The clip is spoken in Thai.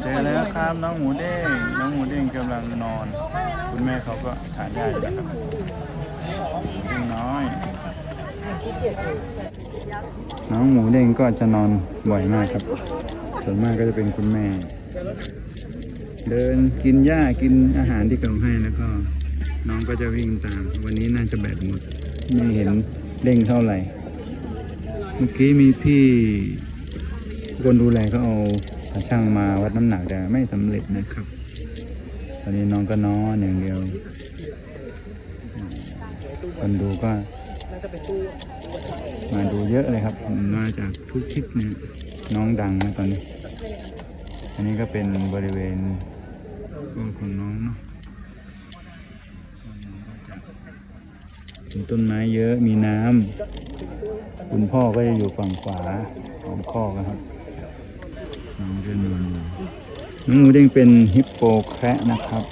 เจอแล้วครับน้องหมูเด้งน้องหมูเด้งกำลังนอน คุณแม่เขาก็ทานยาอยู่นะครับหมูเด้งน้อย น้องหมูเด้งก็จะนอนบ่อยมากครับส่วนมากก็จะเป็นคุณแม่ เดินกินหญ้ากินอาหารที่เขาให้แล้วก็ น้องก็จะวิ่งตาม วันนี้น่าจะแบตหมด ไม่เห็นเด้งเท่าไหร่ เมื่อกี้มีพี่ คนดูแลเขาเอาช่างมาวัดน้ำหนักแต่ไม่สำเร็จนะครับ ตอนนี้น้องก็นอนอย่างเดียว คนดูก็มาดูเยอะเลยครับมาจากทุกทิศเนี่ยน้องดังนะตอนนี้ อันนี้ก็เป็นบริเวณบ้านของน้องเนาะมีต้นไม้เยอะมีน้ำคุณพ่อก็จะอยู่ฝั่งขวาของพ่อครับ น้องเรนูนูเด้งเป็นฮิปโปแคระนะครับ